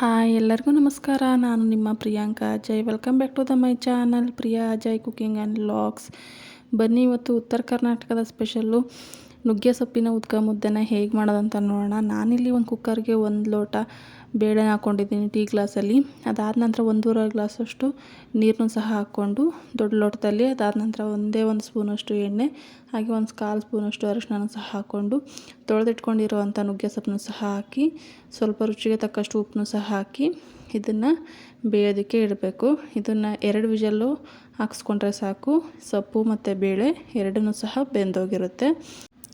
Hi ಎಲ್ಲರಿಗೂ ನಮಸ್ಕಾರ. ನಾನು ನಿಮ್ಮ Priyanka. Ajay welcome back to the my channel. Priya Ajay cooking and logs ಬನ್ನಿ ಇವತ್ತು ಉತ್ತರ ಕರ್ನಾಟಕದ ಸ್ಪೆಷಲ್ಲು. ನುಗ್ಗೆ ಸೊಪ್ಪಿನ ಉದ್ಕ ಮುದ್ದೆನ ಹೇಗೆ ಮಾಡೋದಂತ ನೋಡೋಣ. ನಾನಿಲ್ಲಿ ಒಂದು ಕುಕ್ಕರ್ಗೆ ಒಂದು ಲೋಟ ಬೇಳೆ ಹಾಕ್ಕೊಂಡಿದ್ದೀನಿ ಟೀ ಗ್ಲಾಸಲ್ಲಿ. ಅದಾದ ನಂತರ ಒಂದೂವರೆ ಗ್ಲಾಸಷ್ಟು ನೀರನ್ನು ಸಹ ಹಾಕ್ಕೊಂಡು ದೊಡ್ಡ ಲೋಟದಲ್ಲಿ ಅದಾದ ನಂತರ ಒಂದೇ ಒಂದು ಸ್ಪೂನಷ್ಟು ಎಣ್ಣೆ, ಹಾಗೆ ಒಂದು ಕಾಲು ಸ್ಪೂನಷ್ಟು ಅರಿಶಿನ ಸಹ ಹಾಕ್ಕೊಂಡು ತೊಳೆದಿಟ್ಕೊಂಡಿರುವಂಥ ನುಗ್ಗೆ ಸೊಪ್ಪನ್ನು ಸಹ ಹಾಕಿ ಸ್ವಲ್ಪ ರುಚಿಗೆ ತಕ್ಕಷ್ಟು ಉಪ್ಪನ್ನು ಸಹ ಹಾಕಿ ಇದನ್ನು ಬೇಯೋದಕ್ಕೆ ಇಡಬೇಕು. ಇದನ್ನು ಎರಡು ವಿಜಲ್ಲು ಹಾಕ್ಸ್ಕೊಂಡ್ರೆ ಸಾಕು. ಸೊಪ್ಪು ಮತ್ತು ಬೇಳೆ ಎರಡನ್ನೂ ಸಹ ಬೆಂದೋಗಿರುತ್ತೆ.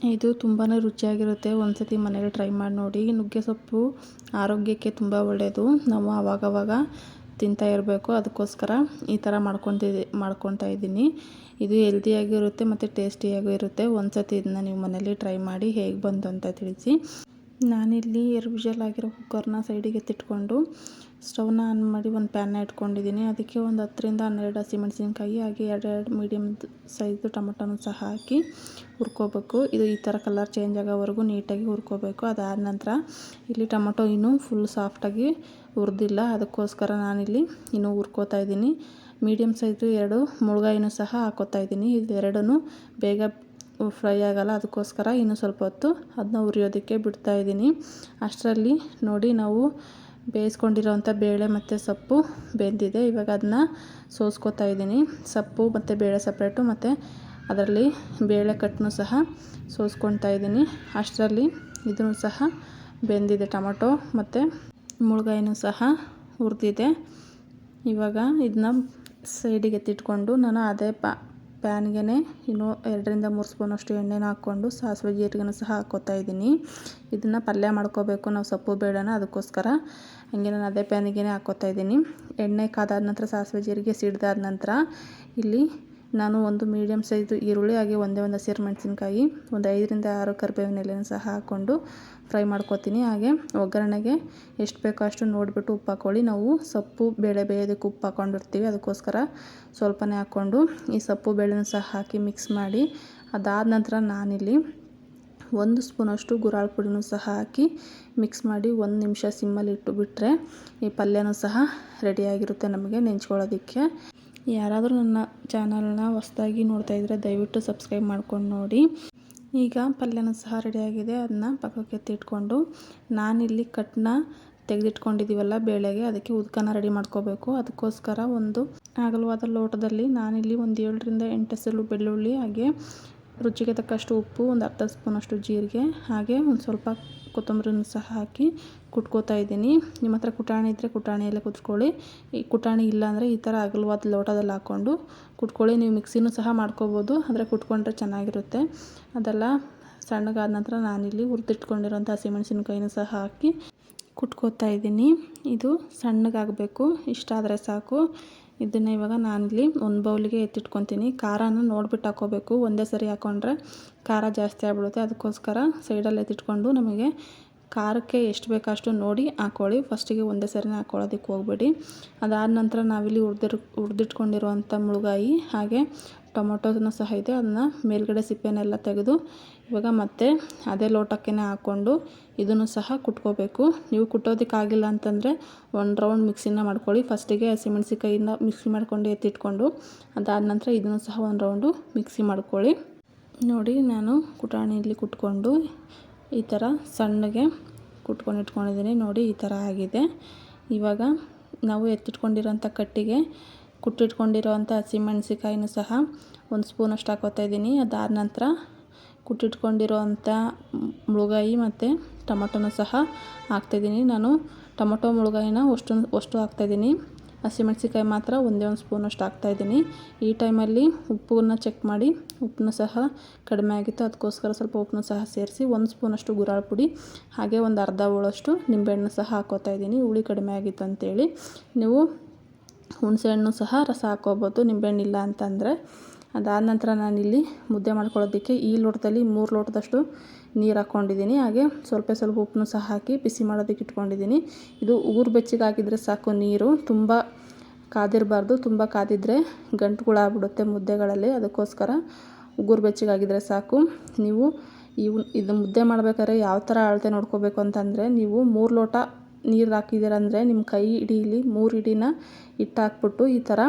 ಇದು ತುಂಬಾ ರುಚಿಯಾಗಿರುತ್ತೆ. ಒಂದು ಸತಿ ಮನೇಲಿ ಟ್ರೈ ಮಾಡಿ ನೋಡಿ. ನುಗ್ಗೆ ಸೊಪ್ಪು ಆರೋಗ್ಯಕ್ಕೆ ತುಂಬ ಒಳ್ಳೆಯದು ನಾವು ಆವಾಗವಾಗ ತಿಂತಾ ಇರಬೇಕು. ಅದಕ್ಕೋಸ್ಕರ ಈ ಥರ ಮಾಡ್ಕೊತಿದ್ದೆ ಮಾಡ್ಕೊತಾ ಇದ್ದೀನಿ. ಇದು ಹೆಲ್ದಿಯಾಗಿರುತ್ತೆ ಮತ್ತು ಟೇಸ್ಟಿಯಾಗೂ ಇರುತ್ತೆ. ಒಂದು ಸತಿ ಇದನ್ನ ನೀವು ಮನೇಲಿ ಟ್ರೈ ಮಾಡಿ ಹೇಗೆ ಬಂತು ಅಂತ ತಿಳಿಸಿ. ನಾನಿಲ್ಲಿ ಎರಡು ಆಗಿರೋ ಕುಕ್ಕರ್ನ ಸೈಡಿಗೆ ಎತ್ತಿಟ್ಕೊಂಡು ಸ್ಟವ್ನ ಆನ್ ಮಾಡಿ ಒಂದು ಪ್ಯಾನ್ನ ಇಟ್ಕೊಂಡಿದ್ದೀನಿ. ಅದಕ್ಕೆ ಒಂದು ಹತ್ತರಿಂದ ಹನ್ನೆರಡು ಹಸಿಮೆಣಸಿನ್ಕಾಯಿ ಹಾಗೆ ಎರಡು ಮೀಡಿಯಮ್ ಸೈಜು ಟೊಮೊಟೊನೂ ಸಹ ಹಾಕಿ ಹುರ್ಕೋಬೇಕು. ಇದು ಈ ಥರ ಕಲರ್ ಚೇಂಜ್ ಆಗೋವರೆಗೂ ನೀಟಾಗಿ ಹುರ್ಕೋಬೇಕು. ಅದಾದ ನಂತರ ಇಲ್ಲಿ ಟೊಮೊಟೊ ಇನ್ನೂ ಫುಲ್ ಸಾಫ್ಟಾಗಿ ಹುರಿದಿಲ್ಲ. ಅದಕ್ಕೋಸ್ಕರ ನಾನಿಲ್ಲಿ ಇನ್ನೂ ಹುರ್ಕೋತಾ ಇದ್ದೀನಿ. ಮೀಡಿಯಮ್ ಸೈಜು ಎರಡು, ಮುಳುಗಾಯಿನೂ ಸಹ ಹಾಕೋತಾ ಇದ್ದೀನಿ. ಇದೆರಡೂ ಬೇಗ ಫ್ರೈ ಆಗೋಲ್ಲ. ಅದಕ್ಕೋಸ್ಕರ ಇನ್ನೂ ಸ್ವಲ್ಪ ಹೊತ್ತು ಅದನ್ನ ಬಿಡ್ತಾ ಬಿಡ್ತಾಯಿದ್ದೀನಿ ಅಷ್ಟರಲ್ಲಿ ನೋಡಿ ನಾವು ಬೇಯಿಸ್ಕೊಂಡಿರೋವಂಥ ಬೇಳೆ ಮತ್ತು ಸೊಪ್ಪು ಬೆಂದಿದೆ. ಇವಾಗ ಅದನ್ನ ಸೋಸ್ಕೋತಾ ಇದ್ದೀನಿ. ಸೊಪ್ಪು ಮತ್ತು ಬೇಳೆ ಸಪ್ರೇಟು ಮತ್ತು ಅದರಲ್ಲಿ ಬೇಳೆ ಕಟ್ಟನ್ನು ಸಹ ಸೋಸ್ಕೊತಾ ಇದ್ದೀನಿ. ಅಷ್ಟರಲ್ಲಿ ಇದನ್ನು ಸಹ ಬೆಂದಿದೆ ಟೊಮೊಟೊ ಮತ್ತು ಮುಳುಗಾಯಿನೂ ಸಹ ಹುರಿದಿದೆ. ಇವಾಗ ಇದನ್ನ ಸೈಡಿಗೆ ಎತ್ತಿಟ್ಕೊಂಡು ನಾನು ಅದೇ ಪಾ ಪ್ಯಾನ್ಗೆ ಇನ್ನೂ ಎರಡರಿಂದ ಮೂರು ಸ್ಪೂನಷ್ಟು ಎಣ್ಣೆನ ಹಾಕ್ಕೊಂಡು ಸಾಸಿವೆ ಜೀರಿಗೆನ ಸಹ ಹಾಕೋತಾ ಇದ್ದೀನಿ. ಇದನ್ನು ಪಲ್ಯ ಮಾಡ್ಕೋಬೇಕು, ನಾವು ಸೊಪ್ಪು ಬೇಡನ ಅದಕ್ಕೋಸ್ಕರ. ಹಂಗೆ ನಾನು ಅದೇ ಪ್ಯಾನಿಗೆ ಹಾಕೋತಾ ಇದ್ದೀನಿ. ಎಣ್ಣೆ ಕಾದಾದ ನಂತರ ಸಾಸಿವೆ ಜೀರಿಗೆ ಸಿಡ್ದಾದ ನಂತರ ಇಲ್ಲಿ ನಾನು ಒಂದು ಮೀಡಿಯಮ್ ಸೈಜು ಈರುಳ್ಳಿ ಹಾಗೆ ಒಂದೇ ಒಂದು ಹಸಿರು ಮೆಣಸಿನ್ಕಾಯಿ, ಒಂದು ಐದರಿಂದ ಆರು ಕರಿಬೇವಿನ ಎಲೆಯನ್ನು ಸಹ ಹಾಕ್ಕೊಂಡು ಫ್ರೈ ಮಾಡ್ಕೊತೀನಿ. ಹಾಗೆ ಒಗ್ಗರಣೆಗೆ ಎಷ್ಟು ಬೇಕೋ ಅಷ್ಟು ನೋಡಿಬಿಟ್ಟು ಉಪ್ಪು ಹಾಕ್ಕೊಳ್ಳಿ ನಾವು ಸೊಪ್ಪು, ಬೇಳೆ ಬೇಯೋದಕ್ಕೆ ಉಪ್ಪು ಹಾಕ್ಕೊಂಡಿರ್ತೀವಿ ಅದಕ್ಕೋಸ್ಕರ ಸ್ವಲ್ಪನೇ ಹಾಕ್ಕೊಂಡು ಈ ಸೊಪ್ಪು, ಬೇಳೆನೂ ಸಹ ಹಾಕಿ ಮಿಕ್ಸ್ ಮಾಡಿ ಅದಾದ ನಂತರ ನಾನಿಲ್ಲಿ ಒಂದು ಸ್ಪೂನಷ್ಟು ಗುರಾಳ್ ಪುಡಿನೂ ಸಹ ಹಾಕಿ ಮಿಕ್ಸ್ ಮಾಡಿ ಒಂದು ನಿಮಿಷ ಸಿಮ್ಮಲ್ಲಿ ಇಟ್ಟು ಬಿಟ್ಟರೆ ಈ ಪಲ್ಯನೂ ಸಹ ರೆಡಿಯಾಗಿರುತ್ತೆ ನಮಗೆ ನೆಂಚ್ಕೊಳ್ಳೋದಕ್ಕೆ. ಯಾರಾದರೂ ನನ್ನ ಚಾನಲ್ನ ಹೊಸ್ದಾಗಿ ನೋಡ್ತಾ ಇದ್ದರೆ ದಯವಿಟ್ಟು ಸಬ್ಸ್ಕ್ರೈಬ್ ಮಾಡ್ಕೊಂಡು ನೋಡಿ. ಈಗ ಪಲ್ಯನ ಸಹ ರೆಡಿಯಾಗಿದೆ ಅದನ್ನ ಪಕ್ಕಕ್ಕೆ ಎತ್ತಿಟ್ಕೊಂಡು ನಾನಿಲ್ಲಿ ಕಟ್ನ ತೆಗೆದಿಟ್ಕೊಂಡಿದ್ದೀವಲ್ಲ ಬೇಳೆಗೆ, ಅದಕ್ಕೆ ಉದ್ಕನ ರೆಡಿ ಮಾಡ್ಕೋಬೇಕು. ಅದಕ್ಕೋಸ್ಕರ ಒಂದು ಅಗಲವಾದ ಲೋಟದಲ್ಲಿ ನಾನಿಲ್ಲಿ ಒಂದು ಏಳರಿಂದ ಎಂಟು ಎಸಳು ಬೆಳ್ಳುಳ್ಳಿ ಹಾಗೆ ರುಚಿಗೆ ತಕ್ಕಷ್ಟು ಉಪ್ಪು, ಒಂದು ಅರ್ಧ ಸ್ಪೂನಷ್ಟು ಜೀರಿಗೆ, ಹಾಗೆ ಒಂದು ಸ್ವಲ್ಪ ಕೊತ್ತಂಬರಿನೂ ಸಹ ಹಾಕಿ ಕುಟ್ಕೋತಾ ಇದ್ದೀನಿ. ನಿಮ್ಮ ಹತ್ರ ಕುಟಾಣಿ ಇದ್ದರೆ ಕುಟಾಣಿಯಲ್ಲೇ ಕುತ್ಕೊಳ್ಳಿ ಈ ಕುಟಾಣಿ ಇಲ್ಲ ಅಂದರೆ ಈ ಥರ ಅಗಲವಾದ ಲೋಟದಲ್ಲಿ ಹಾಕ್ಕೊಂಡು ಕುಟ್ಕೊಳ್ಳಿ. ನೀವು ಮಿಕ್ಸಿನೂ ಸಹ ಮಾಡ್ಕೋಬೋದು ಅಂದರೆ ಕುಟ್ಕೊಂಡ್ರೆ ಚೆನ್ನಾಗಿರುತ್ತೆ. ಅದೆಲ್ಲ ಸಣ್ಣಗಾದ ನಂತರ ನಾನಿಲ್ಲಿ ಹುರಿದಿಟ್ಕೊಂಡಿರೋಂಥ ಹಸಿಮೆಣಸಿನಕಾಯಿನೂ ಸಹ ಹಾಕಿ ಕುಟ್ಕೋತಾ ಇದ್ದೀನಿ. ಇದು ಸಣ್ಣಗಾಗಬೇಕು, ಇಷ್ಟ ಆದರೆ ಸಾಕು. ಇದನ್ನು ಇವಾಗ ನಾನಿಲ್ಲಿ ಒಂದು ಬೌಲಿಗೆ ಎತ್ತಿಟ್ಕೊತೀನಿ. ಖಾರನ ನೋಡ್ಬಿಟ್ಟು ಹಾಕೋಬೇಕು. ಒಂದೇ ಸರಿ ಹಾಕ್ಕೊಂಡ್ರೆ ಖಾರ ಜಾಸ್ತಿ ಆಗ್ಬಿಡುತ್ತೆ. ಅದಕ್ಕೋಸ್ಕರ ಸೈಡಲ್ಲಿ ಎತ್ತಿಟ್ಕೊಂಡು ನಮಗೆ ಖಾರಕ್ಕೆ ಎಷ್ಟು ಬೇಕಷ್ಟು ನೋಡಿ ಹಾಕ್ಕೊಳ್ಳಿ ಫಸ್ಟಿಗೆ ಒಂದೇ ಸರಿನೇ ಹಾಕ್ಕೊಳ್ಳೋದಕ್ಕೆ ಹೋಗ್ಬೇಡಿ. ಅದಾದ ನಂತರ ನಾವಿಲ್ಲಿ ಹುರಿದಿರ್, ಹುರಿದಿಟ್ಕೊಂಡಿರುವಂಥ ಮುಳುಗಾಯಿ ಹಾಗೆ ಟೊಮೊಟೊನೂ ಸಹ ಇದೆ, ಅದನ್ನು ಮೇಲ್ಗಡೆ ಸಿಪ್ಪೆನೆಲ್ಲ ತೆಗೆದು ಇವಾಗ ಮತ್ತೆ ಅದೇ ಲೋಟಕ್ಕೆ ಹಾಕ್ಕೊಂಡು ಇದನ್ನು ಸಹ ಕುಟ್ಕೋಬೇಕು. ನೀವು ಕುಟ್ಟೋದಕ್ಕಾಗಿಲ್ಲ ಅಂತಂದರೆ ಒಂದು ರೌಂಡ್ ಮಿಕ್ಸಿನ ಮಾಡ್ಕೊಳ್ಳಿ. ಫಸ್ಟಿಗೆ ಹಸಿಮೆಣ್ಸಿಕಾಯಿಂದ ಮಿಕ್ಸಿ ಮಾಡ್ಕೊಂಡು ಎತ್ತಿಟ್ಕೊಂಡು ಅದಾದ ನಂತರ ಇದನ್ನು ಸಹ ಒಂದು ರೌಂಡು ಮಿಕ್ಸಿ ಮಾಡ್ಕೊಳ್ಳಿ. ನೋಡಿ ನಾನು ಕುಟಾಣಿಯಲ್ಲಿ ಕುಟ್ಕೊಂಡು ಈ ಥರ ಸಣ್ಣಗೆ ಕುಟ್ಕೊಂಡು ಇಟ್ಕೊಂಡಿದ್ದೀನಿ. ನೋಡಿ ಈ ಥರ ಆಗಿದೆ. ಇವಾಗ ನಾವು ಎತ್ತಿಟ್ಕೊಂಡಿರೋಂಥ ಕಟ್ಟಿಗೆ ಕುಟ್ಟಿಟ್ಕೊಂಡಿರೋವಂಥ ಹಸಿಮೆಣ್ಸಿಕಾಯಿನೂ ಸಹ ಒಂದು ಸ್ಪೂನಷ್ಟು ಹಾಕೋತಾ ಇದ್ದೀನಿ. ಅದಾದ ನಂತರ ಕುಟ್ಟಿಟ್ಕೊಂಡಿರುವಂಥ ಮುಳುಗಾಯಿ ಮತ್ತು ಟೊಮೊಟೊನೂ ಸಹ ಹಾಕ್ತಾಯಿದ್ದೀನಿ ನಾನು ಟೊಮೊಟೊ ಮುಳುಗಾಯಿನ ಅಷ್ಟು ಅಷ್ಟು ಹಾಕ್ತಾಯಿದ್ದೀನಿ ಹಸಿಮೆಣ್ಸಿಕಾಯಿ ಮಾತ್ರ ಒಂದೇ ಒಂದು ಸ್ಪೂನ್ ಸ್ಪೂನಷ್ಟು ಹಾಕ್ತಾಯಿದ್ದೀನಿ ಈ ಟೈಮಲ್ಲಿ ಉಪ್ಪನ್ನ ಚೆಕ್ ಮಾಡಿ ಉಪ್ಪನ್ನು ಸಹ ಕಡಿಮೆ ಆಗಿತ್ತು. ಅದಕ್ಕೋಸ್ಕರ ಸ್ವಲ್ಪ ಉಪ್ಪನ್ನು ಸಹ ಸೇರಿಸಿ ಒಂದು ಸ್ಪೂನಷ್ಟು ಗುರಾಳ ಪುಡಿ, ಹಾಗೆ ಒಂದು ಅರ್ಧ ಹೋಳಷ್ಟು ನಿಂಬೆಹಣ್ಣು ಸಹ ಹಾಕೋತಾ ಇದ್ದೀನಿ. ಹುಳಿ ಕಡಿಮೆ ಆಗಿತ್ತು ಅಂತೇಳಿ. ನೀವು ಹುಣಸೆಹಣ್ಣು ಸಹ ರಸ ಹಾಕ್ಕೋಬೋದು, ನಿಂಬೆಹಣ್ಣಿಲ್ಲ ಅಂತಂದರೆ. ಅದಾದ ನಂತರ ನಾನಿಲ್ಲಿ ಮುದ್ದೆ ಮಾಡ್ಕೊಳ್ಳೋದಕ್ಕೆ ಈ ಲೋಟದಲ್ಲಿ ಮೂರು ಲೋಟದಷ್ಟು ನೀರು ಹಾಕ್ಕೊಂಡಿದ್ದೀನಿ. ಹಾಗೆ ಸ್ವಲ್ಪ ಸ್ವಲ್ಪ ಉಪ್ಪನ್ನು ಸಹ ಹಾಕಿ ಬಿಸಿ ಮಾಡೋದಕ್ಕೆ ಇಟ್ಕೊಂಡಿದ್ದೀನಿ. ಇದು ಉಗುರು ಬೆಚ್ಚಗೆ ಸಾಕು ನೀರು. ತುಂಬ ಕಾದಿರಬಾರ್ದು. ತುಂಬ ಕಾದಿದ್ರೆ ಗಂಟುಗಳಾಗ್ಬಿಡುತ್ತೆ ಮುದ್ದೆಗಳಲ್ಲಿ. ಅದಕ್ಕೋಸ್ಕರ ಉಗುರು ಬೆಚ್ಚಗಾಗಿದ್ದರೆ ಸಾಕು. ನೀವು ಇವು ಇದು ಮುದ್ದೆ ಮಾಡ್ಬೇಕಾದ್ರೆ ಯಾವ ಥರ ಅಳತೆ ನೋಡ್ಕೋಬೇಕು ಅಂತಂದರೆ ನೀವು ಮೂರು ಲೋಟ ನೀರು ಹಾಕಿದ್ದೀರ ಅಂದರೆ ನಿಮ್ಮ ಕೈ ಹಿಡೀಲಿ ಮೂರು ಹಿಡಿನ ಹಿಟ್ಟು ಈ ಥರ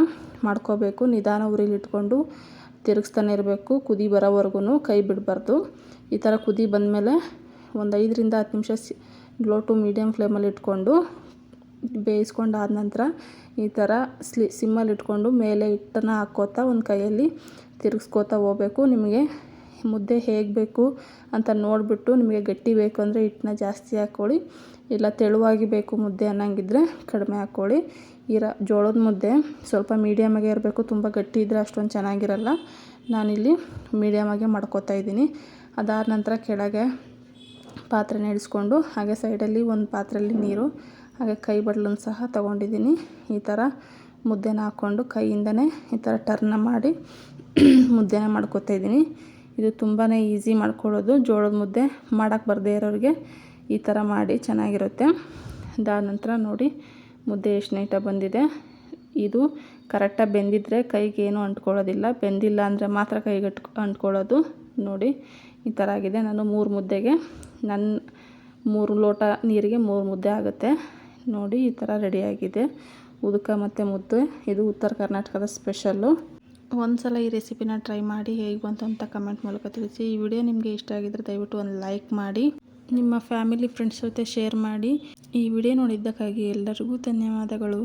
ಮಾಡ್ಕೋಬೇಕು. ನಿಧಾನ ಉರಿಲಿ ಇಟ್ಕೊಂಡು ತಿರುಗಿಸ್ತಾನೆ ಇರಬೇಕು. ಕುದಿ ಬರೋವರೆಗೂ ಕೈ ಬಿಡಬಾರ್ದು. ಈ ಥರ ಕುದಿ ಬಂದಮೇಲೆ ಒಂದು ಐದರಿಂದ ಹತ್ತು ನಿಮಿಷ ಸಿ ಲೋ ಟು ಮೀಡಿಯಮ್ ಫ್ಲೇಮಲ್ಲಿ ಇಟ್ಕೊಂಡು ಬೇಯಿಸ್ಕೊಂಡು ಆದ ನಂತರ ಈ ಥರ ಸ್ಲಿ ಸಿಮ್ಮಲ್ಲಿ ಇಟ್ಕೊಂಡು ಮೇಲೆ ಹಿಟ್ಟನ್ನು ಹಾಕ್ಕೋತಾ ಒಂದು ಕೈಯಲ್ಲಿ ತಿರುಗಿಸ್ಕೋತಾ ಹೋಗ್ಬೇಕು. ನಿಮಗೆ ಮುದ್ದೆ ಹೇಗೆ ಬೇಕು ಅಂತ ನೋಡಿಬಿಟ್ಟು ನಿಮಗೆ ಗಟ್ಟಿ ಬೇಕು ಅಂದರೆ ಹಿಟ್ಟನ್ನ ಜಾಸ್ತಿ ಹಾಕ್ಕೊಳ್ಳಿ ಇಲ್ಲ ತೆಳುವಾಗಿ ಬೇಕು ಮುದ್ದೆ ಅನ್ನಂಗಿದ್ರೆ ಕಡಿಮೆ ಹಾಕ್ಕೊಳ್ಳಿ. ಈ ರ, ಜೋಳದ ಮುದ್ದೆ ಸ್ವಲ್ಪ ಮೀಡಿಯಮ್ಮಾಗೆ ಇರಬೇಕು, ತುಂಬ ಗಟ್ಟಿ ಇದ್ದರೆ ಅಷ್ಟೊಂದು ಚೆನ್ನಾಗಿರಲ್ಲ. ನಾನಿಲ್ಲಿ ಮೀಡಿಯಮಾಗೆ ಮಾಡ್ಕೋತಾ ಇದ್ದೀನಿ. ಅದಾದ ನಂತರ ಕೆಳಗೆ ಪಾತ್ರೆ ನೆಡಿಸ್ಕೊಂಡು ಹಾಗೆ ಸೈಡಲ್ಲಿ ಒಂದು ಪಾತ್ರೆಯಲ್ಲಿ ನೀರು, ಹಾಗೆ ಕೈ ಬಟ್ಲನ್ನು ಸಹ ತೊಗೊಂಡಿದ್ದೀನಿ. ಈ ಥರ ಮುದ್ದೆನ ಹಾಕ್ಕೊಂಡು ಕೈಯಿಂದನೇ ಈ ಥರ ಟರ್ನ ಮಾಡಿ ಮುದ್ದೆನ ಮಾಡ್ಕೊತಾ ಇದ್ದೀನಿ. ಇದು ತುಂಬಾ ಈಸಿ ಮಾಡ್ಕೊಳ್ಳೋದು. ಜೋಳದ ಮುದ್ದೆ ಮಾಡೋಕ್ಕೆ ಬರದೇ ಇರೋರಿಗೆ ಈ ಥರ ಮಾಡಿ ಚೆನ್ನಾಗಿರುತ್ತೆ. ಅದಾದ ನಂತರ ನೋಡಿ, ಮುದ್ದೆ ಎಷ್ಟು ನೀಟಾಗಿ ಬಂದಿದೆ. ಇದು ಕರೆಕ್ಟಾಗಿ ಬೆಂದಿದ್ರೆ ಕೈಗೆ ಏನೂ ಅಂಟ್ಕೊಳ್ಳೋದಿಲ್ಲ. ಬೆಂದಿಲ್ಲ ಅಂದರೆ ಮಾತ್ರ ಕೈಗೆ ಅಟ್ ಅಂಟ್ಕೊಳ್ಳೋದು. ನೋಡಿ, ಈ ಥರ ಆಗಿದೆ. ನಾನು ಮೂರು ಮುದ್ದೆಗೆ, ನನ್ನ ಮೂರು ಲೋಟ ನೀರಿಗೆ ಮೂರು ಮುದ್ದೆ ಆಗುತ್ತೆ. ನೋಡಿ, ಈ ಥರ ರೆಡಿಯಾಗಿದೆ ಉದಕ ಮತ್ತು ಮುದ್ದೆ. ಇದು ಉತ್ತರ ಕರ್ನಾಟಕದ ಸ್ಪೆಷಲ್ಲು ಒಂದು ಸಲ ಈ ರೆಸಿಪಿನ ಟ್ರೈ ಮಾಡಿ ಹೇಗೆ ಬಂತು ಅಂತ ಕಮೆಂಟ್ ಮೂಲಕ ತಿಳಿಸಿ. ಈ ವಿಡಿಯೋ ನಿಮಗೆ ಇಷ್ಟ ಆಗಿದ್ರೆ ದಯವಿಟ್ಟು ಒಂದು ಲೈಕ್ ಮಾಡಿ. ನಿಮ್ಮ ಫ್ಯಾಮಿಲಿ ಫ್ರೆಂಡ್ಸ್ ಜೊತೆ ಶೇರ್ ಮಾಡಿ ಈ ವಿಡಿಯೋ ನೋಡಿದ್ದಕ್ಕಾಗಿ ಎಲ್ಲರಿಗೂ ಧನ್ಯವಾದಗಳು.